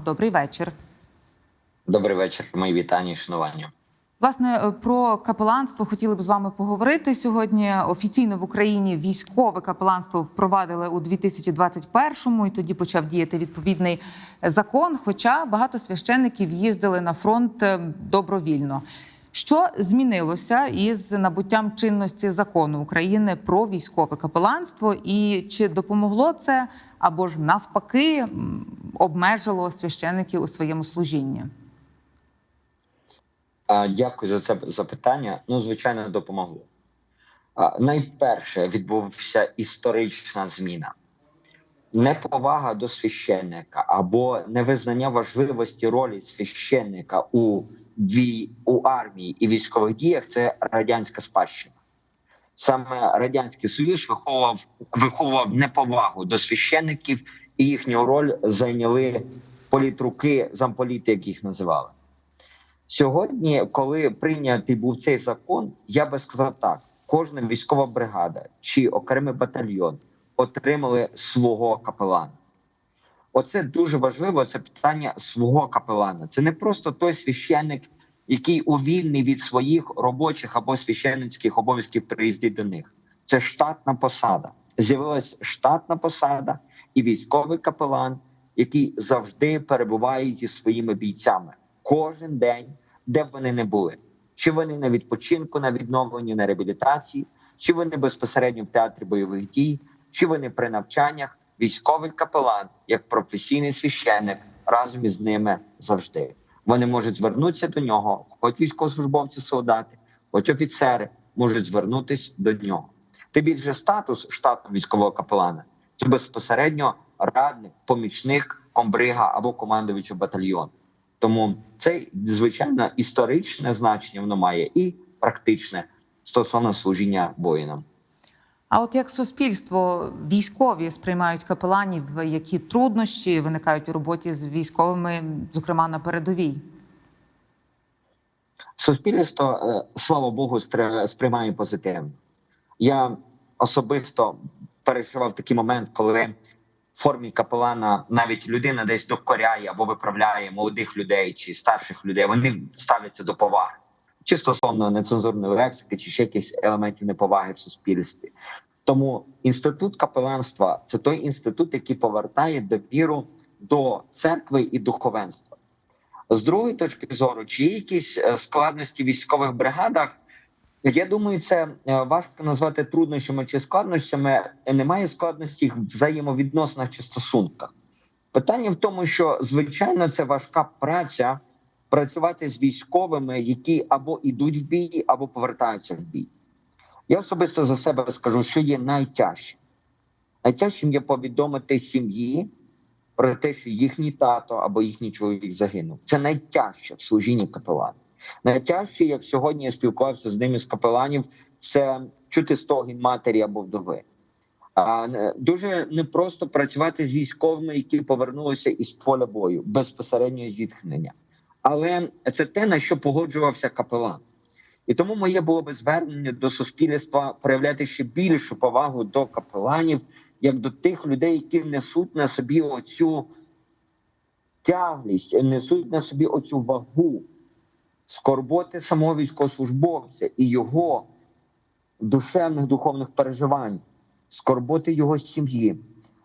Роман. Добрий вечір. Добрий вечір, мої вітання і шанування. Власне, е, про капеланство хотіли б з вами поговорити сьогодні. Офіційно в Україні військове капеланство впровадили у 2021-му, і тоді почав діяти відповідний закон. Хоча багато священників їздили на фронт е, добровільно. Що змінилося із набуттям чинності закону України про військове капеланство, і чи допомогло це або ж навпаки обмежило священиків у своєму служінні? Дякую за це запитання. Ну, звичайно, допомогло. Найперше відбувся історична зміна. Неповага до священника або невизнання важливості ролі священника у у армії і військових діях це радянська спадщина. Саме радянський союз виховував виховував неповагу до священників, і їхню роль зайняли політруки, замполіти, як їх називали. Сьогодні, коли прийнятий був цей закон, я би сказав так: кожна військова бригада чи окремий батальйон отримали свого капелана. Оце дуже важливо. Це питання свого капелана. Це не просто той священник, який увільний від своїх робочих або священницьких обов'язків приїздить до них. Це штатна посада. З'явилась штатна посада і військовий капелан, який завжди перебуває зі своїми бійцями кожен день, де б вони не були. Чи вони на відпочинку, на відновленні, на реабілітації, чи вони безпосередньо в театрі бойових дій, чи вони при навчаннях, військовий капелан, як професійний священник, разом із ними завжди. Вони можуть звернутися до нього, хоч військовослужбовці, солдати, хоч офіцери можуть звернутися до нього. Тим більше статус штатного військового капелана це безпосередньо радник, помічник комбрига або командувача батальйону. Тому це звичайно історичне значення воно має і практичне стосовно служіння воїнам. А от як суспільство військові сприймають капеланів, які труднощі виникають у роботі з військовими, зокрема на передовій? Суспільство, е, слава Богу, сприймає позитивно. Я особисто переживав такий момент, коли в формі капелана навіть людина десь докоряє або виправляє молодих людей чи старших людей. Вони ставляться до поваги, чи стосовно нецензурної лексики, чи ще якихось елементів неповаги в суспільстві. Тому інститут капеланства це той інститут, який повертає довіру до церкви і духовенства. З другої точки зору, чи є якісь е, складності в військових бригадах? Я думаю, це е, важко назвати труднощами чи складнощами. Немає складності в взаємовідносинах чи стосунках. Питання в тому, що звичайно це важка праця працювати з військовими, які або йдуть в бій, або повертаються в бій. Я особисто за себе скажу, що є найтяжче. Найтяжчим є повідомити сім'ї про те, що їхній тато або їхній чоловік загинув. Це найтяжче в служінні капелана. Найтяжче, як сьогодні я спілкувався з ними з капеланів, це чути стогін матері або вдови. А дуже непросто працювати з військовими, які повернулися із поля бою безпосередньо зіткнення. Але це те, на що погоджувався капелан. І тому моє було би звернення до суспільства проявляти ще більшу повагу до капеланів, як до тих людей, які несуть на собі оцю тяглість, несуть на собі оцю вагу скорботи самого військовослужбовця і його душевних духовних переживань, скорботи його сім'ї.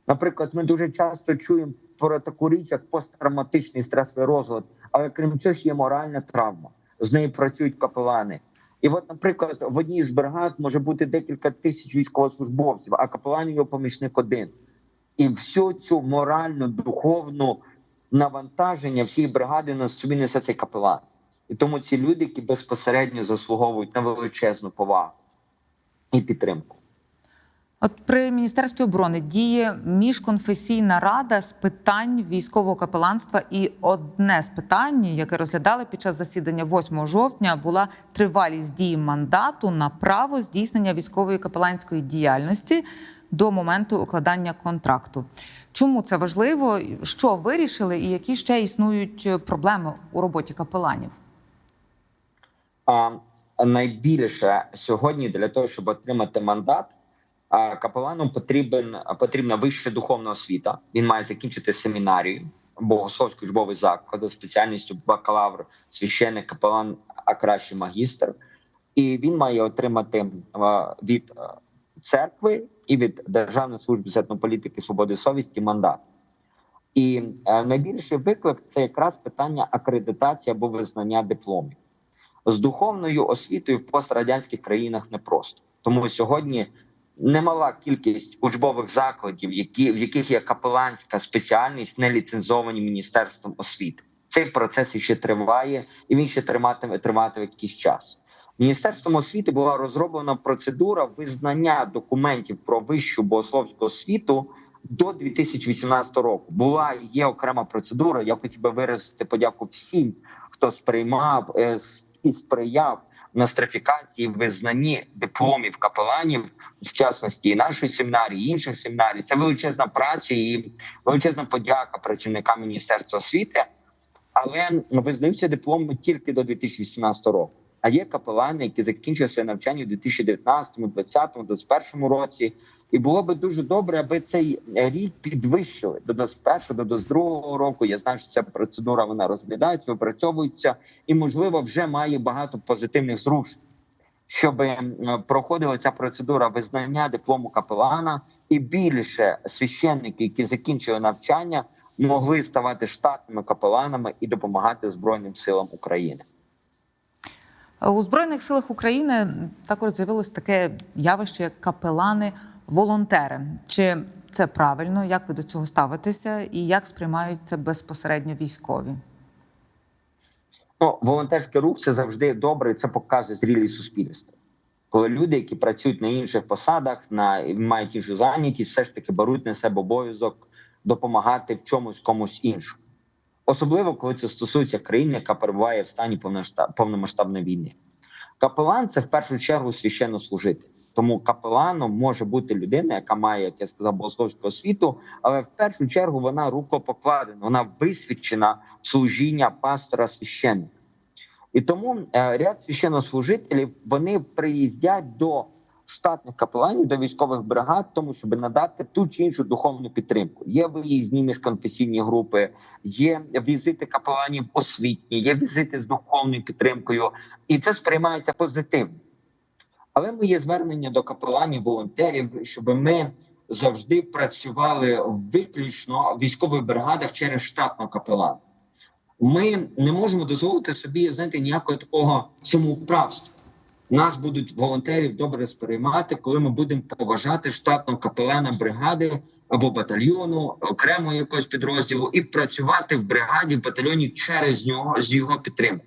Наприклад, ми дуже часто чуємо про таку річ, як посттравматичний стресовий розлад, але крім цього є моральна травма. З нею працюють капелани. І от, наприклад, в одній з бригад може бути декілька тисяч військовослужбовців, а капеланів його помічник один. І всю цю моральну, духовну навантаження всієї бригади на собі несе цей капелан. І тому ці люди, які безпосередньо заслуговують на величезну повагу і підтримку. От при міністерстві оборони діє міжконфесійна рада з питань військового капеланства. І одне з питань, яке розглядали під час засідання 8 жовтня, була тривалість дії мандату на право здійснення військової капеланської діяльності до моменту укладання контракту. Чому це важливо? Що вирішили, і які ще існують проблеми у роботі капеланів? А найбільше сьогодні для того, щоб отримати мандат, капелану потрібен потрібна вища духовна освіта. Він має закінчити семінарію. богословський учбовий заклад за спеціальністю бакалавр, священник, капелан, а краще магістр. І він має отримати від церкви і від Державної служби з етнополітики свободи совісті мандат. І найбільший виклик це якраз питання акредитації або визнання дипломів. З духовною освітою в пострадянських країнах непросто. Тому сьогодні немала кількість учбових закладів, які, в яких є капеланська спеціальність, не ліцензовані Міністерством освіти. Цей процес ще триває, і він ще триматиме триватиме якийсь час. Міністерством освіти була розроблена процедура визнання документів про вищу богословську освіту до 2018 року. Була є окрема процедура. Я хотів би виразити подяку всім, хто сприймав е, і сприяв нострифікації визнанні дипломів капеланів в частності і нашої семінарії, і інших семінарій. Це величезна праця і величезна подяка працівникам міністерства освіти. Але визнаються дипломи тільки до 2018 року. А є капелани, які закінчили своє навчання у 2019, 2020, 2021 році. І було би дуже добре, аби цей рік підвищили до 21, до 22 року. Я знаю, що ця процедура вона розглядається, випрацьовується, і можливо вже має багато позитивних зрушень, щоб проходила ця процедура визнання диплому капелана, і більше священники, які закінчили навчання, могли ставати штатними капеланами і допомагати Збройним силам України. У Збройних силах України також з'явилось таке явище, як капелани-волонтери. Чи це правильно? Як ви до цього ставитеся, і як сприймають це безпосередньо військові? Ну, волонтерський рух це завжди добре. і Це показує зрілість суспільства. Коли люди, які працюють на інших посадах, на мають іншу зайнятість, все ж таки беруть на себе обов'язок допомагати в чомусь комусь іншому. Особливо коли це стосується країни, яка перебуває в стані повномасштабної війни. Капелан це в першу чергу священнослужитель. Тому капеланом може бути людина, яка має, як я сказав, богословську освіту, але в першу чергу вона рукопокладена, вона висвідчена служіння пастора священника. І тому е, ряд священнослужителів вони приїздять до штатних капеланів до військових бригад, тому щоб надати ту чи іншу духовну підтримку. Є виїзні міжконфесійні групи, є візити капеланів освітні, є візити з духовною підтримкою, і це сприймається позитивно. Але моє звернення до капеланів, волонтерів, щоб ми завжди працювали виключно в військових бригадах через штатного капелана. Ми не можемо дозволити собі знаєте, ніякого такого самоуправства. Нас будуть волонтерів добре сприймати, коли ми будемо поважати штатного капелана бригади або батальйону, окремо якогось підрозділу, і працювати в бригаді в батальйоні через нього з його підтримки.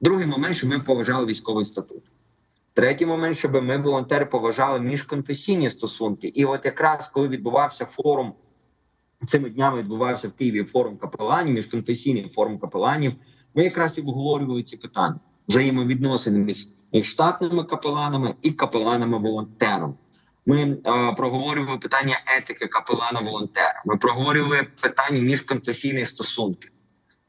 Другий момент, щоб ми поважали військовий статут. Третій момент, щоб ми, волонтери, поважали міжконфесійні стосунки. І от якраз коли відбувався форум, цими днями відбувався в Києві форум капеланів, міжконфесійний форум капеланів, ми якраз обговорювали ці питання взаємовідносини між і штатними капеланами і капеланами-волонтерами. Ми е, проговорювали питання етики капелана-волонтера. Ми проговорювали питання міжконфесійних стосунків.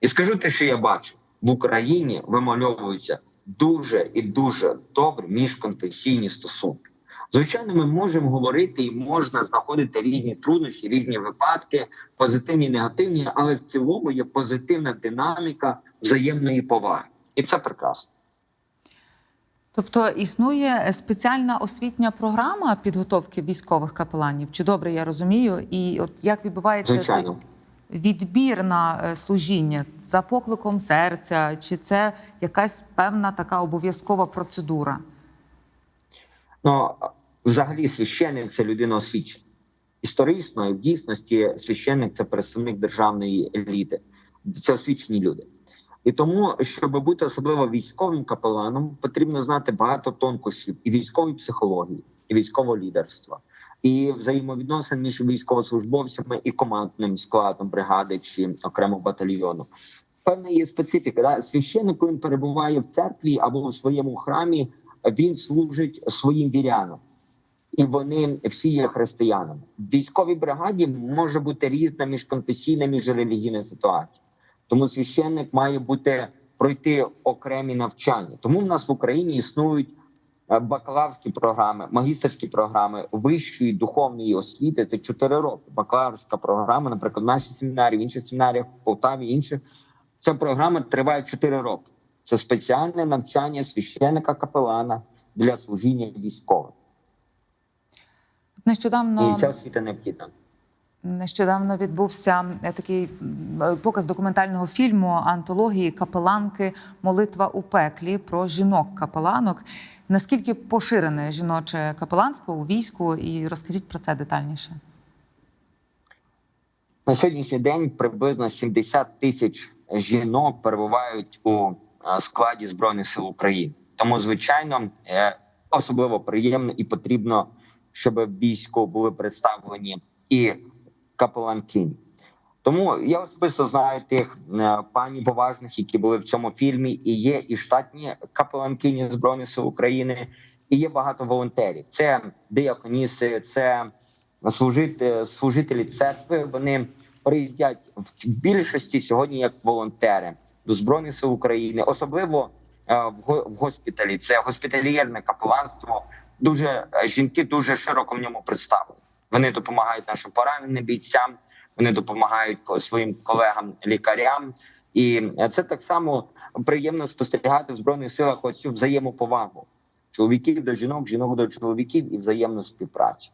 І скажу те, що я бачу в Україні вимальовуються дуже і дуже добрі міжконфесійні стосунки. Звичайно, ми можемо говорити і можна знаходити різні труднощі, різні випадки, позитивні, і негативні, але в цілому є позитивна динаміка взаємної поваги, і це прекрасно. Тобто існує спеціальна освітня програма підготовки військових капеланів? Чи добре я розумію? І от як відбувається Звичайно. цей відбір на е, служіння за покликом серця? Чи це якась певна така обов'язкова процедура? Ну, взагалі, священник це людина освічена. Історично і в дійсності священник це представник державної еліти. Це освічені люди. І тому, щоб бути особливо військовим капеланом, потрібно знати багато тонкощів і військової психології, і військового лідерства, і взаємовідносин між військовослужбовцями і командним складом бригади чи окремого батальйону. Певна є специфіка. Да? Священник, він перебуває в церкві або в своєму храмі, він служить своїм вірянам. І вони всі є християнами. В військовій бригаді може бути різна міжконфесійна, міжрелігійна ситуація. Тому священник має бути пройти окремі навчання. Тому в нас в Україні існують е, бакалаврські програми, магістерські програми вищої духовної освіти це 4 роки. Бакалаврська програма, наприклад, в нашій семінарі, в інших семінаріях, в Полтаві, інших. Ця програма триває 4 роки. Це спеціальне навчання священника капелана для служіння військових. Нещодавно І ця освіта необхідна. Нещодавно відбувся такий е, показ документального фільму антології Капеланки Молитва у пеклі про жінок-капеланок. Наскільки поширене жіноче капеланство у війську? І розкажіть про це детальніше. На сьогоднішній день приблизно 70 тисяч жінок перебувають у е, складі збройних сил України. Тому, звичайно, е, особливо приємно і потрібно, щоб в війську були представлені і капеланкині. Тому я особисто знаю тих е, пані поважних, які були в цьому фільмі, і є і штатні капеланкині збройних сил України, і є багато волонтерів. Це диаконіси, це служити, служителі церкви. Вони приїздять в більшості сьогодні як волонтери до збройних сил України, особливо е, в го- в госпіталі. Це госпітальєрне капеланство. Дуже е, жінки дуже широко в ньому представлені. Вони допомагають нашим пораненим бійцям, вони допомагають своїм колегам лікарям, і е, це так само приємно спостерігати в збройних силах оцю взаємоповагу чоловіків до жінок, жінок до чоловіків і взаємну співпрацю.